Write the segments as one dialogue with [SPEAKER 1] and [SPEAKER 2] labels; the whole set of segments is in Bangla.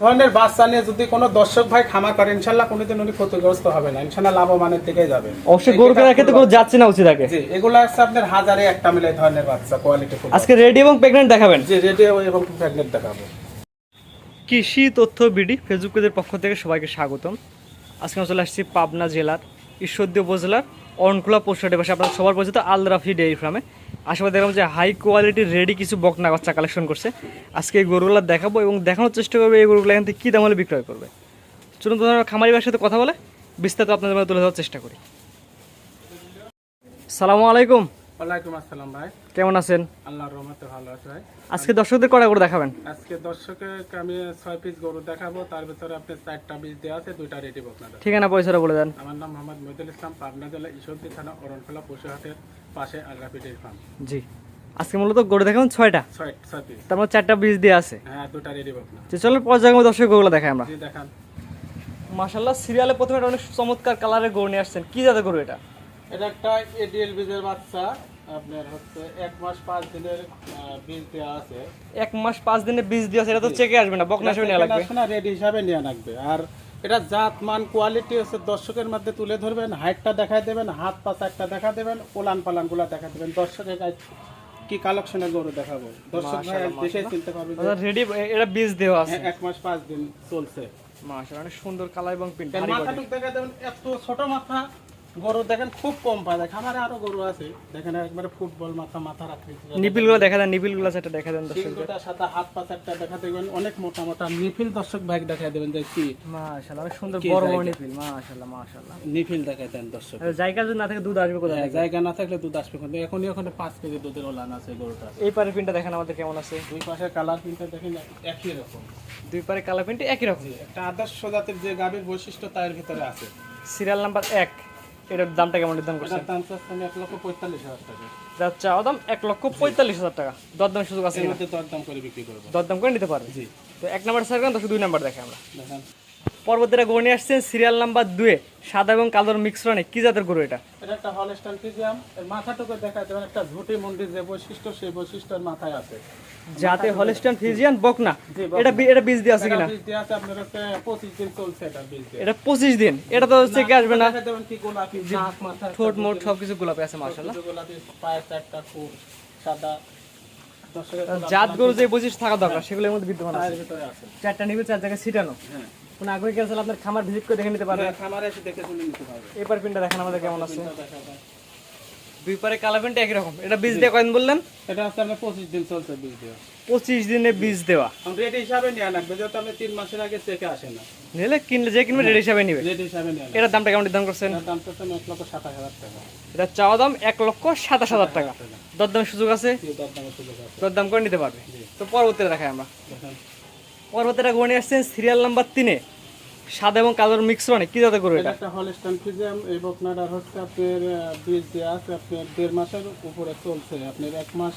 [SPEAKER 1] ধরনের বাচ্চা নিয়ে যদি কোনো দর্শক ভাই খামার করে ইনশাল্লাহ কোনোদিন উনি ক্ষতিগ্রস্ত হবে না। ইনশাল্লাহ লাভবানের দিকে যাবে।
[SPEAKER 2] অবশ্যই গরু কেনার ক্ষেত্রে কোনো যাচ্ছে না উচিত আগে।
[SPEAKER 1] জি এগুলো আছে আপনার হাজারে একটা মিলে ধরনের বাচ্চা কোয়ালিটি ফুল
[SPEAKER 2] আজকে রেডি এবং প্রেগনেন্ট দেখাবেন।
[SPEAKER 1] জি রেডিও এবং প্রেগনেন্ট দেখাবো।
[SPEAKER 2] কৃষি তথ্য বিডি ফেসবুক পেজের পক্ষ থেকে সবাইকে স্বাগতম। আজকে আমরা চলে আসছি পাবনা জেলার ঈশ্বরদী উপজেলার অরণখোলা পোস্টারের বসে। আপনার সবার পরিচিত আলরাফি ডেয়ারি ফার্মে। আশেপাশে দেখলাম যে হাই কোয়ালিটির রেডি কিছু বকনা বাচ্চা কালেকশন করছে। আজকে এই গরুগুলো দেখাবো এবং দেখানোর চেষ্টা করবে এই গরুগুলো এখান থেকে কী দাম হলে বিক্রয় করবে। চলুন তো ধরো খামারি ভাইয়ের সাথে কথা বলে বিস্তারিত আপনাদের মধ্যে তুলে ধরার চেষ্টা করি। সালামু আলাইকুম।
[SPEAKER 1] ওয়ালাইকুম আসসালাম ভাই।
[SPEAKER 2] কেমন আছেন?
[SPEAKER 1] আল্লাহর রহমতে ভালো আছে ভাই।
[SPEAKER 2] আজকে দর্শকদের কটা দেখাবেন?
[SPEAKER 1] আজকে আমি ছয় পিস গরু দেখাবো তার ভিতরে চারটা বীজ দেওয়া আছে দুইটা রেডি আপনাদের।
[SPEAKER 2] ঠিকানা পয়সাটা বলে দেন।
[SPEAKER 1] আমার নাম মোহাম্মদ মহিদুল ইসলাম পাবনা জেলা ঈশ্বরদী থানা অরণখোলা পশুহাটের পাশে আগ্রাফি ডেয়ারি ফার্ম
[SPEAKER 2] জি। আজকে মূলত গরু দেখাবেন ছয়টা? তার মধ্যে চারটা বীজ আছে।
[SPEAKER 1] হ্যাঁ দুটা রেডি
[SPEAKER 2] চলো পর্যায়ক্রমে দর্শক গরুগুলো দেখাই আমরা।
[SPEAKER 1] জি দেখান।
[SPEAKER 2] সিরিয়ালে প্রথমে অনেক চমৎকার কালারের গরু নিয়ে আসছেন। কি জাতের গরু এটা?
[SPEAKER 1] এটা একটা এডিএল বীজের বাচ্চা। আপনার হচ্ছে এক মাস পাঁচ দিনের বীজ দেওয়া আছে।
[SPEAKER 2] এক মাস পাঁচ দিনের বীজ দিয়ে আছে এটা তো চেকে আসবে না বকনা হিসেবে নেওয়া লাগবে।
[SPEAKER 1] রেডি হিসাবে নেওয়া লাগবে। আর এটা জাত মান কোয়ালিটি হচ্ছে দর্শকের মধ্যে তুলে ধরবেন হাইটটা দেখায় দেবেন হাত পাশা একটা দেখা দেবেন পোলান পালানগুলা দেখা দেবেন। দর্শকের কাছে কি কালেকশনের গরু দেখাবো? দর্শক ভাই দেখে চিনতে পারবে
[SPEAKER 2] রেডি এটা বীজ দেওয়া আছে।
[SPEAKER 1] হ্যাঁ, এক মাস পাঁচ দিন চলছে।
[SPEAKER 2] মাশাল্লাহ অনেক সুন্দর কালার এবং প্রিন্ট
[SPEAKER 1] মাথাটুক দেখা দেবেন এত ছোট মাথা। গরু দেখেন খুব কম পায় দেখেন আমার আরও গরু আছে। দেখেন একবারে ফুটবল মাথা মাথা রাখতে
[SPEAKER 2] নিপিলগুলো দেখা দেন নিপিলগুলো সেটা দেখা দেন দর্শক
[SPEAKER 1] সাদা হাত পাশ একটা দেখা দেবেন অনেক মোটা মোটা নিফিল দর্শক ভাই দেখা দেবেন যে কি?
[SPEAKER 2] মাশাল্লাহ অনেক সুন্দর বড় বড়? নিপিল মাশাল্লাহ মাশাল্লাহ
[SPEAKER 1] নিফিল দেখা দেন দর্শক।
[SPEAKER 2] জায়গা যদি না থাকে দুধ আসবে কোথায়
[SPEAKER 1] হ্যাঁ, জায়গা না থাকলে দুধ আসবে কিন্তু এখনই ওখানে পাঁচ কেজি দুধের ওলান আছে গরুটা
[SPEAKER 2] এই পারে প্রিন্টটা দেখেন আমাদের কেমন আছে?
[SPEAKER 1] দুই পাশে কালার কিন্তু দেখেন একই রকম।
[SPEAKER 2] দুই পারে কালার প্রিন্ট একই রকম।
[SPEAKER 1] একটা আদর্শ জাতের যে গাভীর বৈশিষ্ট্য তার ভিতরে আছে।
[SPEAKER 2] সিরিয়াল নাম্বার এক। এটার দামটা কেমন নির্ধারণ করছে
[SPEAKER 1] এটার দাম চাচ্ছে আমি এক লক্ষ পঁয়তাল্লিশ হাজার টাকা।
[SPEAKER 2] যার চাওয়া দাম এক লক্ষ পঁয়তাল্লিশ হাজার টাকা। দরদাম সুযোগ আছে
[SPEAKER 1] দরদাম করে বিক্রি করব।
[SPEAKER 2] দরদাম করে নিতে পারবে?
[SPEAKER 1] জি।
[SPEAKER 2] তো এক নাম্বার সার্কেল দশ দুই নাম্বার দেখে আমরা।
[SPEAKER 1] দেখেন।
[SPEAKER 2] পরবর্তীটা গরু নিয়ে আসছেন সিরিয়াল নাম্বার দুয়ে সাদা এবং কালোর মিক্সরনে কি জাতের গরু এটা?
[SPEAKER 1] এটা একটা হলস্টান ফিজিয়াম এর মাথাটুকু দেখা দেবেন একটা ঝুটি মন্দির যে বৈশিষ্ট্য সেই বৈশিষ্ট্যের মাথায় আছে।
[SPEAKER 2] যাতে হলিস্টান ফিজিয়ান বকনা। এটা এটা বীজ দিয়ে আছে কিনা?
[SPEAKER 1] বীজ দেওয়া আছে আপনার হচ্ছে পঁচিশ দিন চলছে এটা বীজ।
[SPEAKER 2] এটা পঁচিশ দিন। এটা তো হচ্ছে কি আসবে না?
[SPEAKER 1] দেখা দেবেন কি গোলাপি নাক মাথা
[SPEAKER 2] ঠোঁট মোট সবকিছু গোলাপি আছে মার্শাল্লাহ
[SPEAKER 1] গোলাপি পায়ের চারটা খুব সাদা।
[SPEAKER 2] জাত গরু যে বৈশিষ্ট্য থাকা দরকার সেগুলোর মধ্যে বিদ্যমান আছে।
[SPEAKER 1] আছে।
[SPEAKER 2] চারটা নিবে চার জায়গায় ছিটানো
[SPEAKER 1] হ্যাঁ।
[SPEAKER 2] কোনো আগ্রহী কেউ আপনার খামার ভিজিট করে দেখে নিতে পারবে?
[SPEAKER 1] খামারে এসে দেখে শুনে নিতে পারবে।
[SPEAKER 2] এবার পিনটা দেখেন আমাদের কেমন আছে। দুই পারে একই রকম। এটা বীজ দিয়ে কয়েন বললেন?
[SPEAKER 1] এটা হচ্ছে আপনার পঁচিশ দিন চলছে বীজ দেওয়া।
[SPEAKER 2] পঁচিশ দিনে বীজ দেওয়া।
[SPEAKER 1] রেট হিসাবে নেওয়া লাগবে যেহেতু আপনি তিন মাসের আগে চেকে আসে না।
[SPEAKER 2] নিলে কিনলে যে কিনবে রেড হিসাবে নিবে।
[SPEAKER 1] রেট হিসাবে নেওয়া লাগবে।
[SPEAKER 2] এটার দামটা কেমন করছেন?
[SPEAKER 1] দাম এক লক্ষ সাতাশ হাজার টাকা।
[SPEAKER 2] এটা চাওয়া দাম এক লক্ষ সাতাশ হাজার টাকা। দরদামের সুযোগ আছে?
[SPEAKER 1] দরদামের সুযোগ আছে।
[SPEAKER 2] দরদাম করে নিতে পারবে। তো পরবর্তীতে দেখাই আমরা। পরবর্তীটা গড়ে নিয়ে আসছেন সিরিয়াল নাম্বার তিনে। সাদা এবং কালোর মিক্সরনে কি জাতের গরু
[SPEAKER 1] এটা? একটা হলস্টান ফিজিয়াম এই বকনাটার হচ্ছে আপনার বীজ দেওয়া আছে আপনার দেড় মাসের উপরে চলছে। আপনার এক মাস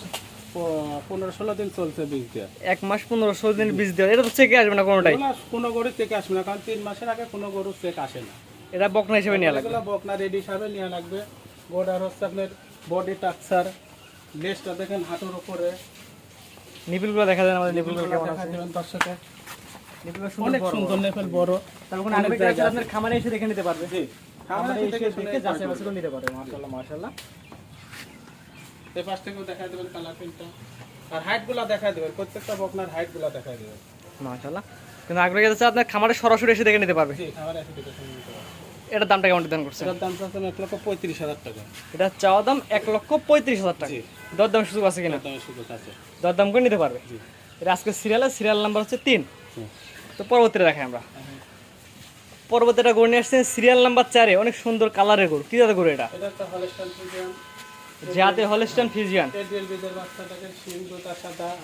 [SPEAKER 1] পনেরো ষোলো দিন চলছে বীজ দেওয়া
[SPEAKER 2] এক মাস পনেরো ষোলো দিন বীজ দেওয়া এটা তো চেকে আসবে না কোনোটাই?
[SPEAKER 1] কোনো গরু চেক আসবে না কারণ তিন মাসের আগে কোনো গরু চেক আসে না।
[SPEAKER 2] এটা বকনা হিসেবে নেওয়া লাগবে।
[SPEAKER 1] বকনা রেডি হিসাবে নেওয়া লাগবে। গোডার হচ্ছে আপনার বডি টাকচার লেজটা দেখেন হাঁটুর উপরে।
[SPEAKER 2] নিপিলগুলো দেখা যায় আমাদের নিপিলগুলো কেমন আছে?
[SPEAKER 1] দর্শকে অনেক
[SPEAKER 2] সুন্দর বড়।
[SPEAKER 1] নেপেল
[SPEAKER 2] তার আপনার খামারে এসে দেখে নিতে পারবে।
[SPEAKER 1] জি
[SPEAKER 2] খামারে এসে দেখে যাচাই বাছাই নিতে পারবে মাশাআল্লাহ মাশাআল্লাহ।
[SPEAKER 1] এই পাশ থেকেও দেবেন কালার প্রিন্টটা আর হাইটগুলা দেখা দেবেন প্রত্যেকটা বকনার হাইটগুলা দেখা দেবেন।
[SPEAKER 2] মাশাআল্লাহ। কিন্তু আগ্রহী চাইলে আপনার খামারে সরাসরি এসে দেখে নিতে পারবে।
[SPEAKER 1] জি খামারে এসে দেখে নিতে পারবেন।
[SPEAKER 2] এটার দামটা কেমন নির্ধারণ করছে
[SPEAKER 1] এটার দাম চাচ্ছেন এক লক্ষ পঁয়ত্রিশ হাজার টাকা।
[SPEAKER 2] এটা চাওয়া দাম এক লক্ষ পঁয়ত্রিশ হাজার টাকা।
[SPEAKER 1] জি।
[SPEAKER 2] দরদাম সুযোগ আছে কিনা?
[SPEAKER 1] দামের সুযোগ আছে।
[SPEAKER 2] দরদাম করে নিতে পারবে।
[SPEAKER 1] জি।
[SPEAKER 2] এটা আজকে সিরিয়ালে সিরিয়াল নাম্বার হচ্ছে তিন। তো পরবর্তীটা দেখাই আমরা। পরবর্তীটা গরু নিয়ে আসছেন সিরিয়াল নাম্বার চারে। অনেক সুন্দর কালারের গরু। কি জাতের গরু এটা?
[SPEAKER 1] এটা
[SPEAKER 2] যাতে হলিস্টান ফিজিয়ান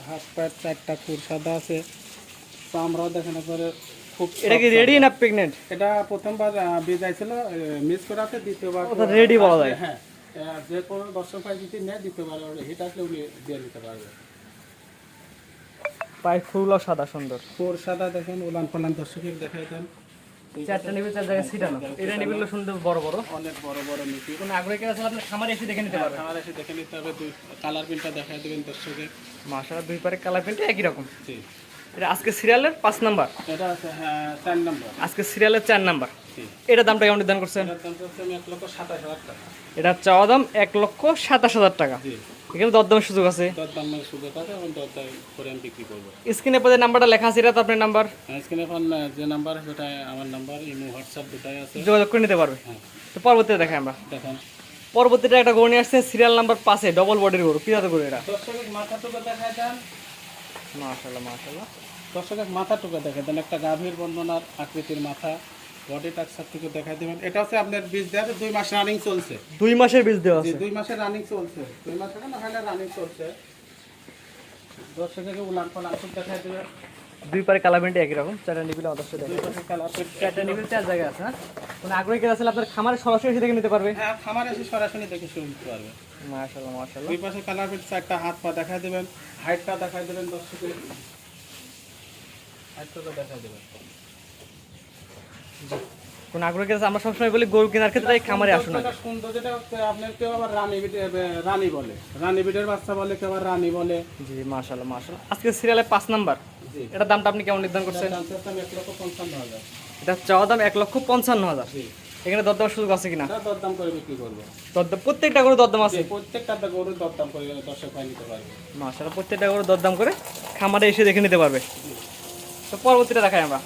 [SPEAKER 1] হাত পায়ের চারটা খুর সাদা আছে। তো আমরাও দেখেন একবারে খুব
[SPEAKER 2] এটা কি রেডি না
[SPEAKER 1] এটা প্রথমবার আহ, বীজ আইছিল মিস করাতে দ্বিতীয়বার
[SPEAKER 2] ready বলা যায়।
[SPEAKER 1] হ্যাঁ যে কোনো দর্শক ভাই যদি নেয় দ্বিতীয়বার হিট আসলে উনি দিয়ে নিতে পারবে।
[SPEAKER 2] পায়ে ফুলও সাদা সুন্দর।
[SPEAKER 1] সাদা দেখেন উলান দর্শকের দেখাই দেন।
[SPEAKER 2] চারটা নিবে চার জায়গায় ছিটানো। এটা নিবিগুলো সুন্দর বড় বড়।
[SPEAKER 1] অনেক বড় বড়
[SPEAKER 2] কোনো আগ্রহী কেউ আছে আপনার খামারে এসে দেখে নিতে
[SPEAKER 1] এসে দেখে নিতে হবে। দুই কালার প্রিন্টটা দেখাই দেবেন দর্শকের।
[SPEAKER 2] মাসালা দুই পারে কালার প্রিন্ট একই রকম।
[SPEAKER 1] জি।
[SPEAKER 2] এটা আজকে সিরিয়ালের পাঁচ নাম্বার।
[SPEAKER 1] এটা আছে হ্যাঁ চার নম্বর।
[SPEAKER 2] আজকে সিরিয়ালের চার নাম্বার। এটা দামটা কেমন নির্ধারণ করছেন? এটা চাওয়া দাম এক লক্ষ সাতাশ হাজার টাকা। এখানে দরদামের সুযোগ আছে? স্ক্রিনে পরে নাম্বারটা লেখা আছে এটা তো আপনার নাম্বার?
[SPEAKER 1] স্ক্রিনে যে নাম্বার সেটা আমার নাম্বার ইমো হোয়াটসঅ্যাপ দুটাই আছে।
[SPEAKER 2] যোগাযোগ করে নিতে পারবে?
[SPEAKER 1] হ্যাঁ।
[SPEAKER 2] তো পরবর্তীতে দেখাই আমরা।
[SPEAKER 1] দেখেন।
[SPEAKER 2] পরবর্তীতে একটা গরু নিয়ে আসছে সিরিয়াল নাম্বার পাঁচে ডবল বডির গরু। কি জাতের গরু এটা? মাশাল্লাহ মাশাল্লাহ
[SPEAKER 1] দর্শকের মাথা টুকু দেখায় দেন একটা গাভীর বর্ণনার আকৃতির মাথা বডি টাক্সার থেকে দেখাই দেবেন। এটা হচ্ছে আপনার বীজ দেওয়া আছে, দুই মাস রানিং চলছে।
[SPEAKER 2] দুই মাসের বীজ দেওয়া আছে।
[SPEAKER 1] দুই মাসের রানিং চলছে। দুই মাসের না হয় রানিং চলছে। দর্শকের উলান পালান সব দেখাই দেবেন।
[SPEAKER 2] দুই পারে কালামেন্টে একই রকম চারটা নিবিল অদর্শ দেখে
[SPEAKER 1] দুই পাশে কালার
[SPEAKER 2] চারটা নিবিল চার জায়গায় আছে হ্যাঁ? কোনো আগ্রহী কেউ আসলে আপনার খামারে সরাসরি এসে দেখে নিতে পারবে?
[SPEAKER 1] হ্যাঁ খামার এসে সরাসরি দেখে করতে পারবে।
[SPEAKER 2] মাশাল্লাহ মাশাল্লাহ
[SPEAKER 1] দুই পাশে কালার পেট চারটা হাত পা দেখাই দেবেন। হাইটটা দেখাই দেবেন দর্শকের হাইটটা দেখাই দেবেন।
[SPEAKER 2] কোনো আগ্রহী কেউ আমরা সবসময় বলি গরু কেনার ক্ষেত্রে খামারে আসুন
[SPEAKER 1] সুন্দর যেটা আপনার কেউ আবার রানী রানী বলে। রানী বিটের বাচ্চা বলে কেউ আবার রানী বলে।
[SPEAKER 2] জি আজকে সিরিয়ালে পাঁচ নাম্বার। এটার দামটা আপনি কেমন নির্ধারণ করছেন? এটা চাওয়া দাম এক লক্ষ পঞ্চান্ন হাজার। এখানে দরদাম সুযোগ আছে কিনা?
[SPEAKER 1] দরদাম করে বিক্রি করব?
[SPEAKER 2] দরদাম প্রত্যেকটা গরু দরদাম আছে?
[SPEAKER 1] প্রত্যেকটা গরুর দরদাম করে দর্শক ভাই নিতে পারবে।
[SPEAKER 2] মাশাল্লাহ প্রত্যেকটা গরু দরদাম করে খামারে এসে দেখে নিতে পারবে। তো পরবর্তীটা দেখাই আমরা।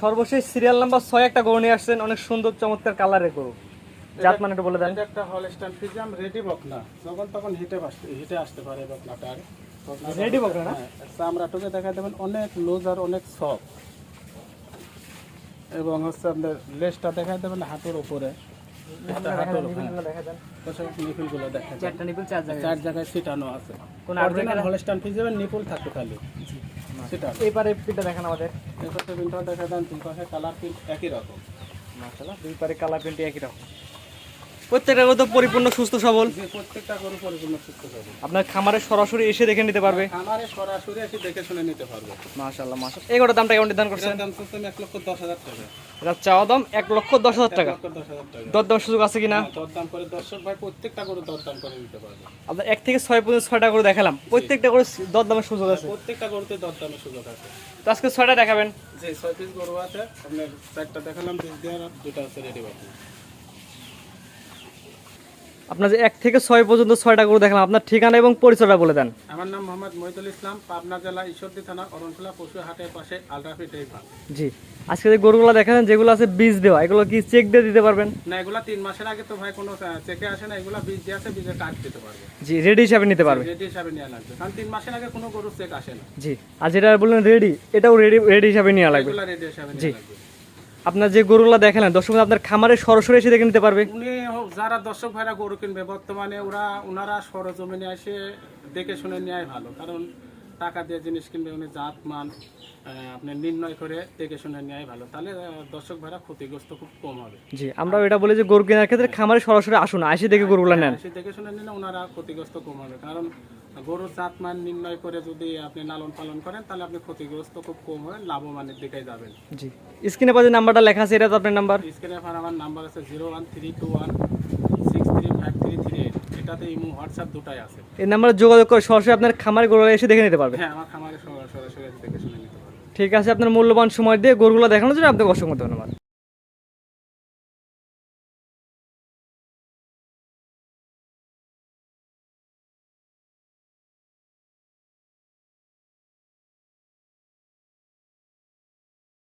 [SPEAKER 2] সর্বশেষ সিরিয়াল নাম্বার ছয় একটা গরু নিয়ে আসছেন অনেক সুন্দর চমৎকার কালারের গরু। জাত মানে একটু বলে দেন।
[SPEAKER 1] এটা একটা হলস্টাইন ফিজিয়াম রেডি বকনা যখন তখন হিটে আসতে হিটে আসতে পারে বকনাটা-
[SPEAKER 2] Ready বকনা না?
[SPEAKER 1] হ্যাঁ, চামড়াটুকে দেখা দেবেন অনেক লুজ আর অনেক সফট এবং হচ্ছে আপনার লেসটা দেখা দেবেন হাতের উপরে।
[SPEAKER 2] দেখা
[SPEAKER 1] নিপুলগুলো দেখা যায়।
[SPEAKER 2] চারটা নিপুল চার জায়গায়।
[SPEAKER 1] চার জায়গায় ছিটানো আছে।
[SPEAKER 2] কোন
[SPEAKER 1] অরিজিনাল হলস্টাইন ফিজিয়ামের নিপুল থাকে খালি। ছিটানো।
[SPEAKER 2] এবারে পিঠটা দেখেন আমাদের।
[SPEAKER 1] দেখা দেন পাশে কালার প্রিন্ট একই রকম।
[SPEAKER 2] মাশাআল্লাহ দুই পারে কালার প্রিন্ট একই রকম। প্রত্যেকটা গরু তো পরিপূর্ণ সুস্থ সবল।
[SPEAKER 1] প্রত্যেকটা গরু পরিপূর্ণ সুস্থ হবে
[SPEAKER 2] আপনার খামারে সরাসরি এসে দেখে নিতে পারবে?
[SPEAKER 1] খামারে সরাসরি এসে দেখে শুনে নিতে পারবে।
[SPEAKER 2] মাশাআল্লাহ মাশাআল্লাহ। এই গরুর দামটা কেমন নির্ধারণ করছেন?
[SPEAKER 1] দাম হচ্ছে এক লক্ষ দশ হাজার টাকা।
[SPEAKER 2] এটা চাওয়া দাম এক লক্ষ দশ হাজার টাকা।
[SPEAKER 1] টাকা।
[SPEAKER 2] দরদাম সুযোগ আছে কিনা?
[SPEAKER 1] হ্যাঁ, দরদাম করে দর্শক ভাই প্রত্যেকটা গরু দরদাম করে নিতে পারবে।
[SPEAKER 2] আপনার এক থেকে ছয় পর্যন্ত ছয়টা করে দেখালাম। প্রত্যেকটা করে দরদামের সুযোগ আছে।
[SPEAKER 1] প্রত্যেকটা গরুতে দরদামের সুযোগ আছে।
[SPEAKER 2] তো আজকে ছয়টা দেখাবেন।
[SPEAKER 1] যে ছয় পিস গরু আছে। আপনার চারটা দেখালাম পিস দিয়ে দুটা হচ্ছে রেডি বাকি
[SPEAKER 2] আপনার যে এক থেকে ছয় পর্যন্ত ছয়টা গরু দেখালাম আপনার ঠিকানা এবং পরিচয়টা বলে দেন।
[SPEAKER 1] আমার নাম মোহাম্মদ মহিদুল ইসলাম পাবনা জেলা ঈশ্বরদী থানা অরণখোলা পশু হাটের পাশে আলট্রাফি ডেইভার
[SPEAKER 2] জি। আজকে যে গরুগুলো দেখালেন যেগুলো আছে বীজ দেওয়া এগুলো কি চেক দিয়ে দিতে পারবেন?
[SPEAKER 1] না এগুলা তিন মাসের আগে তো ভাই কোনো চেকে আসে না এগুলা বীজ দিয়ে আছে বীজের কাজ দিতে পারবে।
[SPEAKER 2] জি রেডি হিসাবে নিতে পারবে।
[SPEAKER 1] রেডি হিসাবে নেওয়া লাগবে কারণ তিন মাসের আগে কোনো গরু চেক আসে না।
[SPEAKER 2] জি আর যেটা বললেন রেডি এটাও রেডি রেডি হিসাবে নেওয়া লাগবে।
[SPEAKER 1] এগুলা রেডি হিসাবে
[SPEAKER 2] জি।
[SPEAKER 1] নেওয়া লাগবে।
[SPEAKER 2] আপনার যে গরুগুলো দেখালেন দর্শক আপনার খামারে সরাসরি এসে দেখে নিতে পারবে।
[SPEAKER 1] উনি যারা দর্শক ভাইরা গরু কিনবে বর্তমানে ওরা ওনারা সরজমিনে এসে দেখে শুনে নেওয়াই ভালো। কারণ টাকা দিয়ে জিনিস কিনবে উনি জাত মান আপনি নির্ণয় করে দেখে শুনে নেওয়াই ভালো। তাহলে দর্শক ভাইরা ক্ষতিগ্রস্ত খুব কম হবে।
[SPEAKER 2] জি আমরা এটা বলি যে গরু কেনার ক্ষেত্রে খামারে সরাসরি আসুন এসে দেখে গরুগুলো নেন।
[SPEAKER 1] এসে দেখে শুনে নিলে ওনারা ক্ষতিগ্রস্ত কম হবে। কারণ গরুর জাত মান নির্ণয় করে যদি আপনি লালন পালন করেন তাহলে আপনি ক্ষতিগ্রস্ত খুব কম হবে লাভবানের দিকে যাবেন।
[SPEAKER 2] জি স্ক্রিনে পাশে নাম্বারটা লেখা আছে এটা তো আপনার নাম্বার?
[SPEAKER 1] স্ক্রিনে আমার নাম্বার আছে zero one three two one five three three eight এটাতে ইমো হোয়াটসঅ্যাপ দুটাই আছে।
[SPEAKER 2] এই নাম্বারে যোগাযোগ করে সরাসরি আপনার খামার এসে দেখে নিতে পারবে।
[SPEAKER 1] হ্যাঁ আমার খামারে সরাসরি দেখে শুনে নিতে পারবেন
[SPEAKER 2] ঠিক আছে আপনার মূল্যবান সময় দিয়ে গরুগুলো দেখানোর জন্য আপনাকে অসংখ্য ধন্যবাদ।